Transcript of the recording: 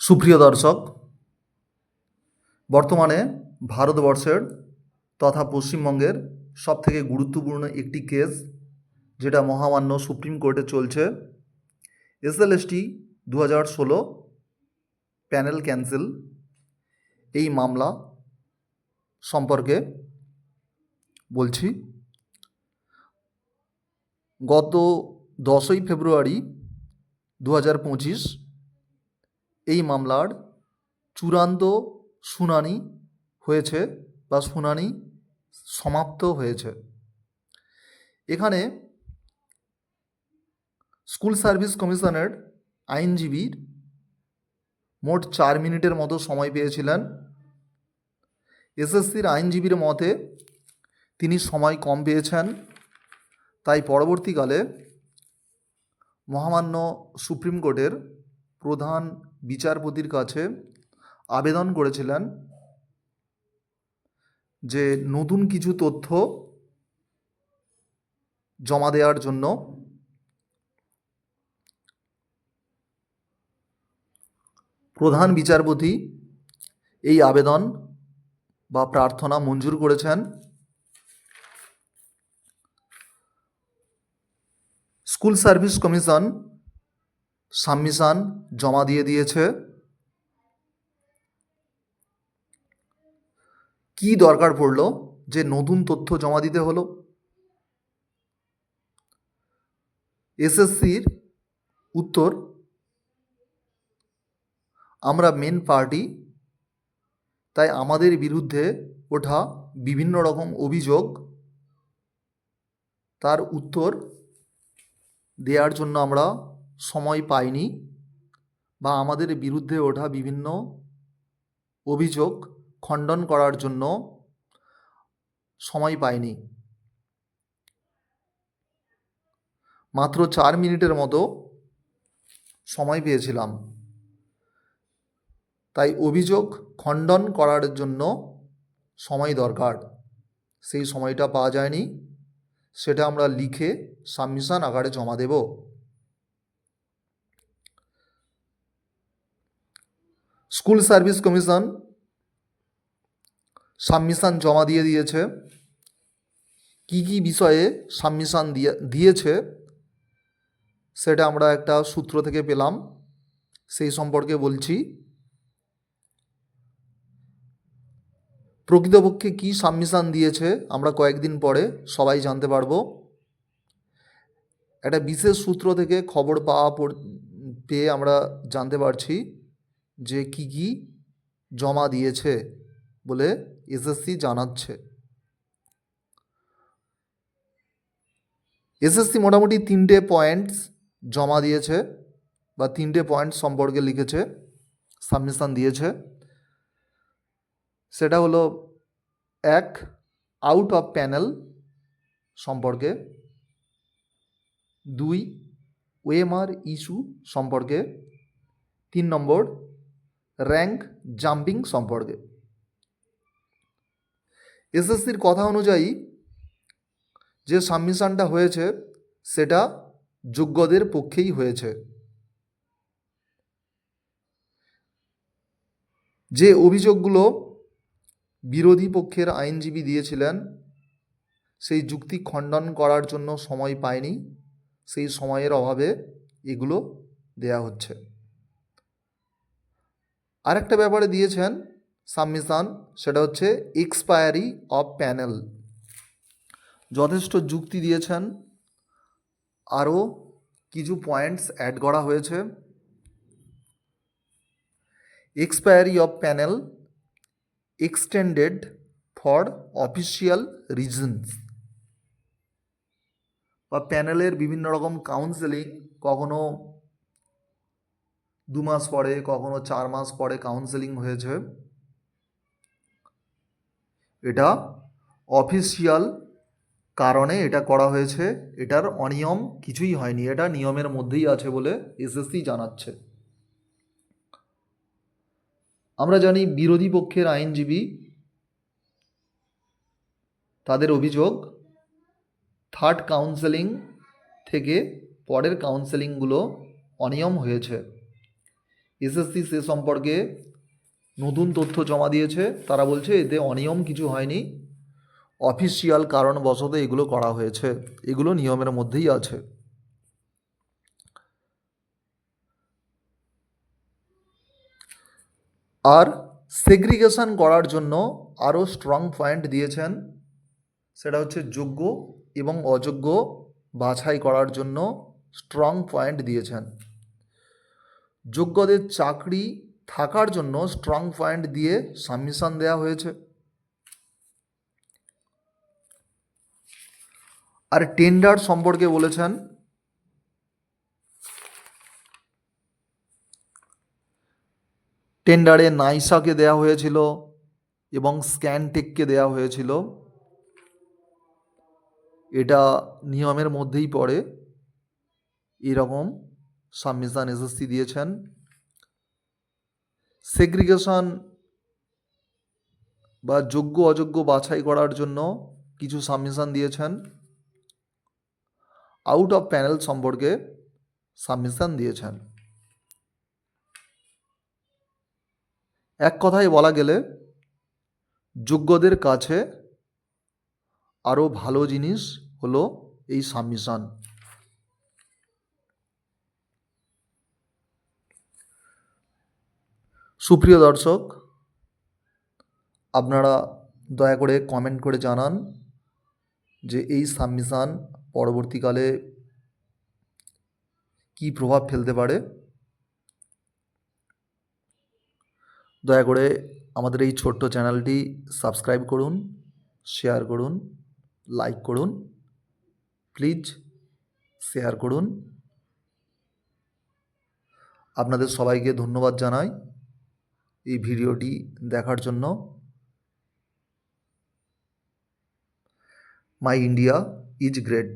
সুপ্রিয় দর্শক, বর্তমানে ভারতবর্ষের তথা পশ্চিমবঙ্গের সবথেকে গুরুত্বপূর্ণ একটি কেস যেটা মহামান্য সুপ্রিম কোর্টে চলছে, এসএলএসটি দু হাজার ষোলো প্যানেল ক্যান্সেল। এই মামলা সম্পর্কে বলছি, গত দশই ফেব্রুয়ারি দু হাজার পঁচিশ এই মামলার চূড়ান্ত শুনানি হয়েছে বা শুনানি সমাপ্ত হয়েছে। এখানে স্কুল সার্ভিস কমিশনের আইনজীবীর মোট চার মিনিটের মতো সময় পেয়েছিলেন। এসএসসির আইনজীবীর মতে তিনি সময় কম পেয়েছেন। তাই পরবর্তীকালে মহামান্য সুপ্রিম কোর্টের প্রধান বিচারপতির কাছে আবেদন করেছিলেন যে নতুন কিছু তথ্য জমা দেওয়ার জন্য প্রধান বিচারপতি এই আবেদন বা প্রার্থনা মঞ্জুর করেছেন। স্কুল সার্ভিস কমিশন সাবমিশন জমা দিয়ে দিয়েছে। কি দরকার পড়ল? যে নতুন তথ্য জমা দিতে হলো। এসএসসির উত্তর, আমরা মেন পার্টি, তাই আমাদের বিরুদ্ধে ওঠা বিভিন্ন রকম অভিযোগ, তার উত্তর দেওয়ার জন্য আমরা সময় পাইনি বা আমাদের বিরুদ্ধে ওঠা বিভিন্ন অভিযোগ খণ্ডন করার জন্য সময় পাইনি। মাত্র চার মিনিটের মতো সময় পেয়েছিলাম। তাই অভিযোগ খণ্ডন করার জন্য সময় দরকার। সেই সময়টা পাওয়া যায়নি। সেটা আমরা লিখে সাবমিশন আকারে জমা দেব। স্কুল সার্ভিস কমিশন সাবমিশন জমা দিয়ে দিয়েছে। কি কি বিষয়ে সাবমিশন দিয়ে, দিয়েছে, সেটা আমরা একটা সূত্র থেকে পেলাম। সেই সম্পর্কে বলছি। প্রকৃতপক্ষে কী সাবমিশন দিয়েছে আমরা কয়েকদিন পরে সবাই জানতে পারব। একটা বিশেষ সূত্র থেকে খবর পাওয়া পেয়ে আমরা জানতে পারছি। যে কি কি জমা দিয়েছে বলে এসএসসি জানাচ্ছে। এসএসসি মোটামুটি তিনটে পয়েন্টস জমা দিয়েছে বা তিনটে পয়েন্ট সম্পর্কে লিখেছে, সাবমিশন দিয়েছে। সেটা হলো এক আউট অফ প্যানেল সম্পর্কে। দুই ওএমআর ইস্যু সম্পর্কে। তিন নম্বর র্যাঙ্ক জাম্পিং সম্পর্কে। এসএসসির কথা অনুযায়ী যে সাবমিশনটা হয়েছে, সেটা যোগ্যদের পক্ষেই হয়েছে। যে অভিযোগগুলো বিরোধী পক্ষের আইনজীবী দিয়েছিলেন, সেই যুক্তি খণ্ডন করার জন্য সময় পায়নি, সেই সময়ের অভাবে এগুলো দেয়া হচ্ছে। আরেকটা ব্যাপারে দিয়েছেন সাবমিশন সেটা হচ্ছে এক্সপায়ারি অফ প্যানেল যথেষ্ট যুক্তি দিয়েছেন। আরও কিছু পয়েন্টস অ্যাড করা হয়েছে। Expiry of panel extended for official reasons বা প্যানেলের বিভিন্ন রকম কাউন্সেলিং কখনো দু মাস পরে, কখনো চার মাস পরে কাউন্সেলিং হয়েছে। এটা অফিসিয়াল কারণে এটা করা হয়েছে। এটার অনিয়ম কিছুই হয়নি। এটা নিয়মের মধ্যেই আছে বলে এসএসসি জানাচ্ছে। আমরা জানি বিরোধী পক্ষের আইনজীবী তাদের অভিযোগ থার্ড কাউন্সেলিং থেকে পরের কাউন্সেলিংগুলো অনিয়ম হয়েছে। এসএসসি সে সম্পর্কে নতুন তথ্য জমা দিয়েছে। তারা বলছে, এতে অনিয়ম কিছু হয়নি। অফিসিয়াল কারণবশত এগুলো করা হয়েছে। এগুলো নিয়মের মধ্যেই আছে। আর সেগ্রিগেশন করার জন্য আরও স্ট্রং পয়েন্ট দিয়েছেন। সেটা হচ্ছে যোগ্য এবং অযোগ্য বাছাই করার জন্য স্ট্রং পয়েন্ট দিয়েছেন। যোগ্যদের চাকরি থাকার জন্য স্ট্রং পয়েন্ট দিয়ে সাবমিশন দেওয়া হয়েছে। আর টেন্ডার সম্পর্কে বলেছেন টেন্ডারে নাইসাকে দেয়া হয়েছিল এবং স্ক্যানটেককে দেয়া হয়েছিল। এটা নিয়মের মধ্যেই পড়ে, এরকম সাবমিশন এসএসসি দিয়েছেন। সেগ্রিগেশন বা যোগ্য অযোগ্য বাছাই করার জন্য কিছু সাবমিশন দিয়েছেন। আউট অফ প্যানেল সম্পর্কে সাবমিশন দিয়েছেন। এক কথায় বলা গেলে যোগ্যদের কাছে আরও ভালো জিনিস হলো এই সাবমিশন সুপ্রিয় দর্শক, আপনারা দয়া করে কমেন্ট করে জানান যে এই সাবমিশন পরবর্তীকালে কী প্রভাব ফেলতে পারে। দয়া করে আমাদের এই ছোট্ট চ্যানেলটি সাবস্ক্রাইব করুন শেয়ার করুন লাইক করুন প্লিজ শেয়ার করুন। আপনাদের সবাইকে ধন্যবাদ জানাই। এই ভিডিওটি দেখার জন্য মাই ইন্ডিয়া ইজ গ্রেট।